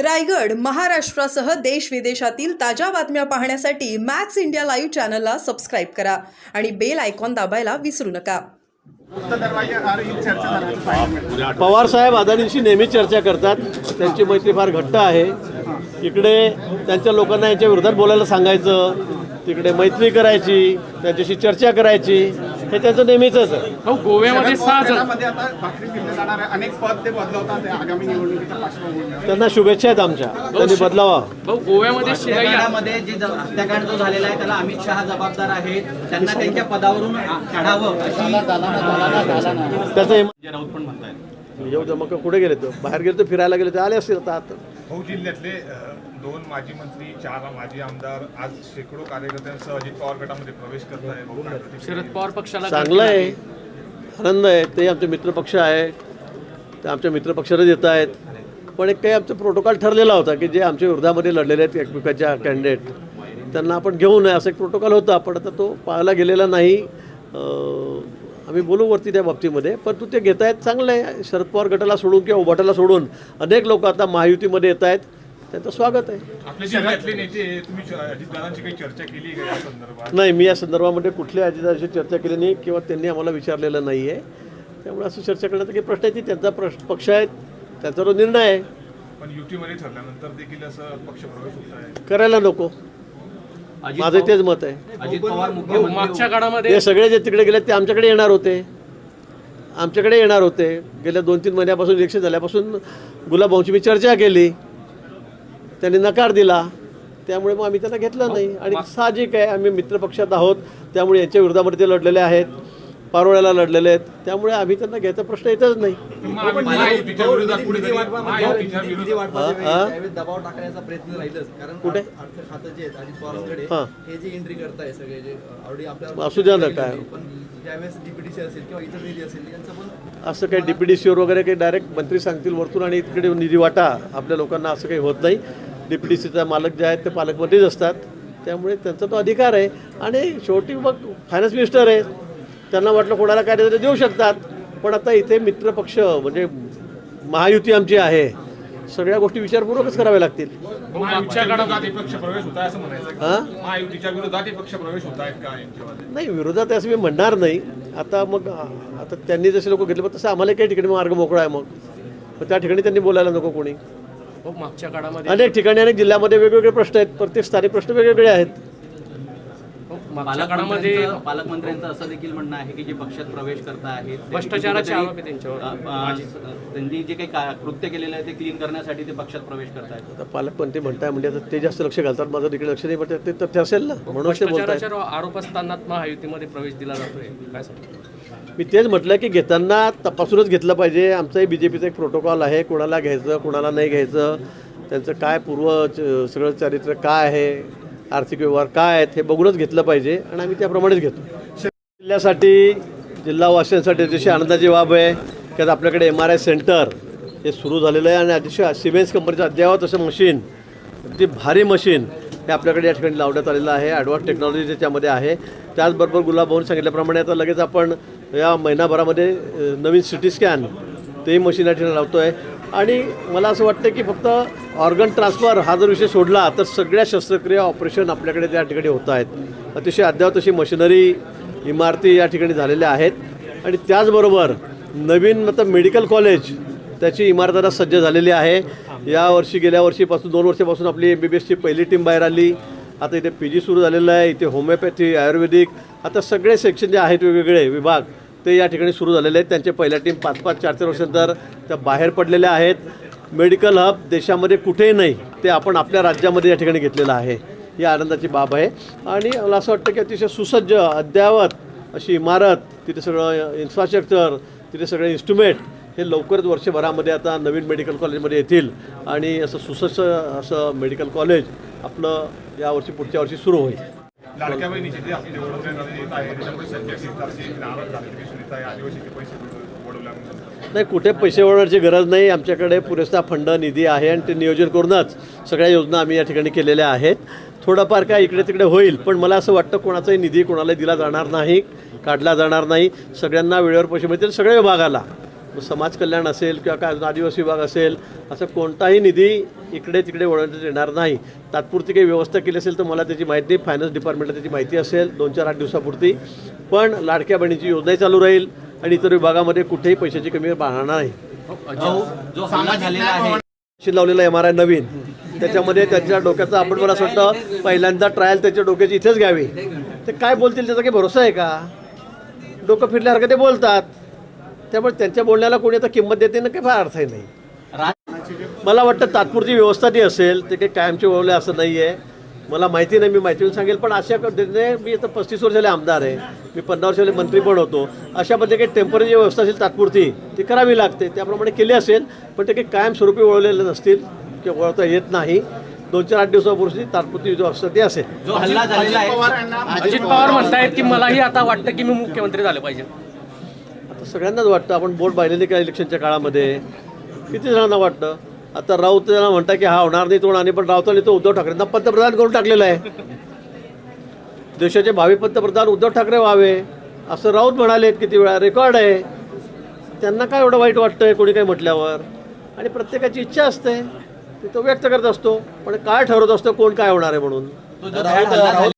रायगड महाराष्ट्रासह देश विदेशातील ताज्या बातम्या पाहण्यासाठी मॅक्स इंडिया लाईव्ह चॅनलला सबस्क्राईब करा आणि बेल आयकॉन दाबायला विसरू नका. पवार साहेब अदानींशी नेहमी चर्चा करतात. त्यांची मैत्री फार घट्ट आहे. इकडे त्यांच्या लोकांना यांच्या विरोधात बोलायला सांगायचं. तिकडे मैत्री करायची त्यांच्याशी चर्चा करायची. हे त्यांचं नेहमीच आहे हो गोव्यामध्ये शरद सहा पवार जण. गटामध्ये आता भाकरी फिरले जाणार आहे अनेक पद ते बदलवतात ते आगामी निवडणुकीच्या पार्श्वभूमीवर. त्यांना शुभेच्छा आहेत आमच्या. त्यांनी बदलावा. भाऊ गोव्यामध्ये हत्याकांडामध्ये जे ज- हत्याकांड जो झालेला आहे त्याला अमित शहा जबाबदार आहेत. त्यांना त्यांच्या पदावरून आ- काढावं अशी त्याचं हे- येऊ दे मग कुठे गेले तो? बाहेर गेले तर फिरायला गेले तर आले असतील आता आता. भाऊ जिल्ह्यातले अ, दोन माजी मंत्री चार माजी आमदार आज शेकडो कार्यकर्त्यांसह अजित पवार गटामध्ये प्रवेश करत आहे? शरद पवार पक्षाला चांगलं आहे. आनंद आहे. ते आमचे मित्रपक्ष आहे. ते आमच्या मित्रपक्षाला येत आहेत. पण एक काही आमचा प्रोटोकॉल ठरलेला होता की जे आमच्या विरोधामध्ये लढलेले आहेत एकमेकाच्या कॅन्डिडेट त्यांना आपण घेऊ नये. असं एक प्रोटोकॉल होता. पण आता तो पाळला गेलेला नाही. आम्ही बोलू वरती त्या बाबतीमध्ये. पण तू ते घेत आहेत चांगलं आहे. शरद पवार गटाला सोडून किंवा उभाटाला सोडून अनेक लोक आता महायुतीमध्ये येत आहेत त्यांचं स्वागत आहे. आपल्या जिल्ह्यातले नेते तुम्ही च- अजितदादांची काही चर्चा केली का या संदर्भात? नाही मी या संदर्भामध्ये कुठल्या अजिताशी चर्चा केली नाही किंवा त्यांनी आम्हाला विचारलेलं नाही आहे त्यामुळे असं चर्चा करण्याचा काही प्रश्न आहे. त्यांचा प्रश्न पक्ष आहे त्यांचा तो निर्णय आहे. पण युतीमध्ये ठरल्यानंतर देखील असं पक्ष प्रवेश होत आहे. करायला नको. माझं तेच मत आहे. मागच्या काळामध्ये ते सगळे जे तिकडे गेले ते आमच्याकडे येणार होते. आमच्याकडे येणार होते. गेल्या दोन तीन महिन्यापासून इलेक्शन झाल्यापासून गुलाबभाऊंची मी चर्चा केली. त्यांनी नकार दिला. त्यामुळे मग आम्ही त्यांना घेतलं नाही. आणि साहजिक आहे आम्ही मित्रपक्षात आहोत त्यामुळे यांच्या विरोधामध्ये ते लढलेले आहेत. पारोळ्याला लढलेले आहेत. त्यामुळे आम्ही त्यांना घ्यायचा प्रश्न येतच नाही. महायुतीच्या विरोधात कुठेतरी महायुतीच्या विरोधात. त्यावेळेस दबाव टाकण्याचा प्रयत्न राहीलच. कारण कुठे? अर्थ अर्थ खातं जे आहेत अजित पवारांकडे जे एंट्री करताय सगळे जे ऑलरेडी आपल्या असू द्या ना काय. असं काही डी पी डी सीवर वगैरे काही डायरेक्ट मंत्री सांगतील वरतून आणि तिकडे निधी वाटा. आपल्या लोकांना असं काही होत नाही. डी सीचा मालक जे आहेत ते पालकमंत्रीच असतात. त्यामुळे त्यांचा तो अधिकार आहे. आणि शेवटी मग फायनान्स मिनिस्टर आहे. त्यांना वाटलं कोणाला काय द्यायचं ते देऊ शकतात. पण आता इथे मित्रपक्ष म्हणजे महायुती आमची आहे. सगळ्या गोष्टी विचारपूर्वकच कराव्या लागतील. नाही विरोधात असं मी म्हणणार नाही. आता मग आता त्यांनी जसे लोक घेतले तसं आम्हाला काही ठिकाणी मार्ग मोकळा आहे मग त्या ठिकाणी त्यांनी बोलायला नको कोणी. भाऊ, मागच्या काळामध्ये अनेक ठिकाणी अनेक जिल्ह्यामध्ये वेगवेगळे प्रश्न आहेत. प्रत्येक स्थानिक प्रश्न वेगवेगळे आहेत. भाऊ, मागच्या काळामध्ये पालकमंत्र्यांचं पालकमंत्र्यांचं असं देखील म्हणणं आहे की जे पक्षात प्रवेश करत आहेत ते भ्रष्टाचाराचे आरोप आहे त्यांच्यावर. अ, अ, त्यांनी जे काही का- कृत्य केलेलं आहे ते क्लीन करण्यासाठी ते पक्षात प्रवेश करत आहेत आता पालकमंत्री म्हणताय म्हणजे आता ते जास्त लक्ष घालतात. माझं तिकडे लक्ष नाही म्हणतात ते तथ्य असेल ना म्हणून ते बोलताय भ्रष्टाचाराच्या आरोप असताना महायुतीमध्ये प्रवेश दिला जातोय. काय सांगतो? मी तेच म्हटलं की घेताना तपासूनच घेतलं पाहिजे. आमचंही बी जे पीचं एक प्रोटोकॉल आहे कोणाला घ्यायचं कोणाला नाही घ्यायचं त्यांचं काय पूर्व सगळं चारित्र्य काय आहे आर्थिक व्यवहार काय आहेत हे बघूनच घेतलं पाहिजे आणि आम्ही त्याप्रमाणेच घेतो. जिल्ह्यासाठी जिल्हावासियांसाठी अतिशय आनंदाची बाब आहे की आता आपल्याकडे एम आर आय सेंटर हे सुरू झालेलं आहे आणि अतिशय सिमेन्स कंपनीचं अद्ययावत असं मशीन अगदी भारी मशीन हे आपल्याकडे या ठिकाणी लावण्यात आलेलं आहे. ॲडव्हान्स टेक्नॉलॉजी त्याच्यामध्ये आहे. त्याचबरोबर गुलाबभाऊन सांगितल्याप्रमाणे आता लगेच आपण या महिनाभरामध्ये नवीन सी टी स्कॅन तेही मशीन या ठिकाणी लावतो आहे आणि मला असं वाटतं की फक्त ऑर्गन ट्रान्सफर हा जर विषय सोडला तर सगळ्या शस्त्रक्रिया ऑपरेशन आपल्याकडे त्या ठिकाणी होत आहेत. अतिशय अद्यावत अशी मशिनरी इमारती या ठिकाणी झालेल्या आहेत. आणि त्याचबरोबर नवीन आता मेडिकल कॉलेज त्याची इमारत आता सज्ज झालेली आहे. यावर्षी गेल्या वर्षीपासून दोन वर्षापासून आपली एम बी बी एसची पहिली टीम बाहेर आली. आता इथे पी जी सुरू झालेलं आहे इथे होमिओपॅथी आयुर्वेदिक आता सगळे सेक्शन जे आहेत वेगवेगळे विभाग ते या ठिकाणी सुरू झालेले आहेत. त्यांच्या पहिल्या टीम पाच पाच चार चार वर्षानंतर त्या बाहेर पडलेल्या आहेत. मेडिकल हब देशामध्ये कुठेही नाही ते आपण आपल्या राज्यामध्ये या ठिकाणी घेतलेलं आहे. ही आनंदाची बाब आहे. आणि मला असं वाटतं की अतिशय सुसज्ज अद्ययावत अशी इमारत तिथे सगळं इन्फ्रास्ट्रक्चर तिथे सगळे इन्स्ट्रुमेंट हे लवकरच वर्षभरामध्ये आता नवीन मेडिकल कॉलेजमध्ये येतील. आणि असं सुसज्ज असं मेडिकल कॉलेज आपलं यावर्षी पुढच्या वर्षी सुरू होईल. लाडक्या बहिणीचे जे आपले येत आहे त्याच्यामुळे आदिवासीचे पैसे नाही कुठे पैसे वळवण्याची गरज नाही. आमच्याकडे पुरेसा फंड निधी आहे आणि ते नियोजन करूनच सगळ्या योजना आम्ही या ठिकाणी केलेल्या आहेत. थोडंफार काय इकडे तिकडे होईल पण मला असं वाटतं कोणाचाही निधी कोणालाही दिला जाणार नाही काढला जाणार नाही. सगळ्यांना वेळेवर पैसे मिळतील सगळ्या विभागाला. समाज कल्याण असेल किंवा काय आदिवासी विभाग असेल असं कोणताही निधी इकडे तिकडे वळवण्यात येणार नाही. तात्पुरती काही व्यवस्था केली असेल तर मला त्याची माहिती नाही फायनान्स डिपार्टमेंटला त्याची माहिती असेल दोन चार आठ दिवसापुरती. पण लाडक्या बहिणीची योजनाही चालू राहील आणि इतर विभागामध्ये कुठेही पैशाची कमी राहणार नाही. लावलेला एम आर आय नवीन. त्याच्यामध्ये त्याच्या डोक्याचा आपण मला असं वाटतं पहिल्यांदा ट्रायल त्याच्या डोक्याची इथेच घ्यावी. ते काय बोलतील त्याचा काही भरोसा आहे का? डोकं फिरल्यासारखं ते बोलतात. त्यामुळे त्यांच्या बोलण्याला कोणी आता किंमत देते ना काही फार अर्थही नाही. मला वाटतं तात्पुरती व्यवस्था ती असेल ते काही कायमचे वळवले असं नाही आहे मला माहिती नाही मी माहिती सांगेल पण अशा पद्धतीने मी आता पस्तीस वर्षाले आमदार आहे. मी पन्नास वर्षाले मंत्री पण होतो. अशा पद्धतीने काही टेंपररी व्यवस्था असेल तात्पुरती ती करावी लागते. त्याप्रमाणे केली असेल पण ते काही कायमस्वरूपी वळवलेले नसतील किंवा वळवता येत नाही. दोन चार आठ दिवसापूर्वी तात्पुरती व्यवस्था ती असेल. जो हल्ला झालेला आहे अजित पवार म्हणतायत की मलाही आता वाटतं की मी मुख्यमंत्री झाले पाहिजे. सगळ्यांनाच वाटतं. आपण बोट पाहिलेली का इलेक्शनच्या काळामध्ये? किती जणांना वाटतं? आता राऊत त्यांना म्हणता की हा होणार नाही तो आणि नाही पण राऊतांनी तो उद्धव ठाकरेंना पंतप्रधान करून टाकलेला आहे. देशाचे भावी पंतप्रधान उद्धव ठाकरे व्हावे असं राऊत म्हणाले किती वेळा. रेकॉर्ड आहे. त्यांना काय एवढं वाईट वाटतंय कोणी काही म्हटल्यावर? आणि प्रत्येकाची इच्छा असते. ती तो व्यक्त करत असतो. पण काय ठरवत असतो कोण काय होणार आहे म्हणून.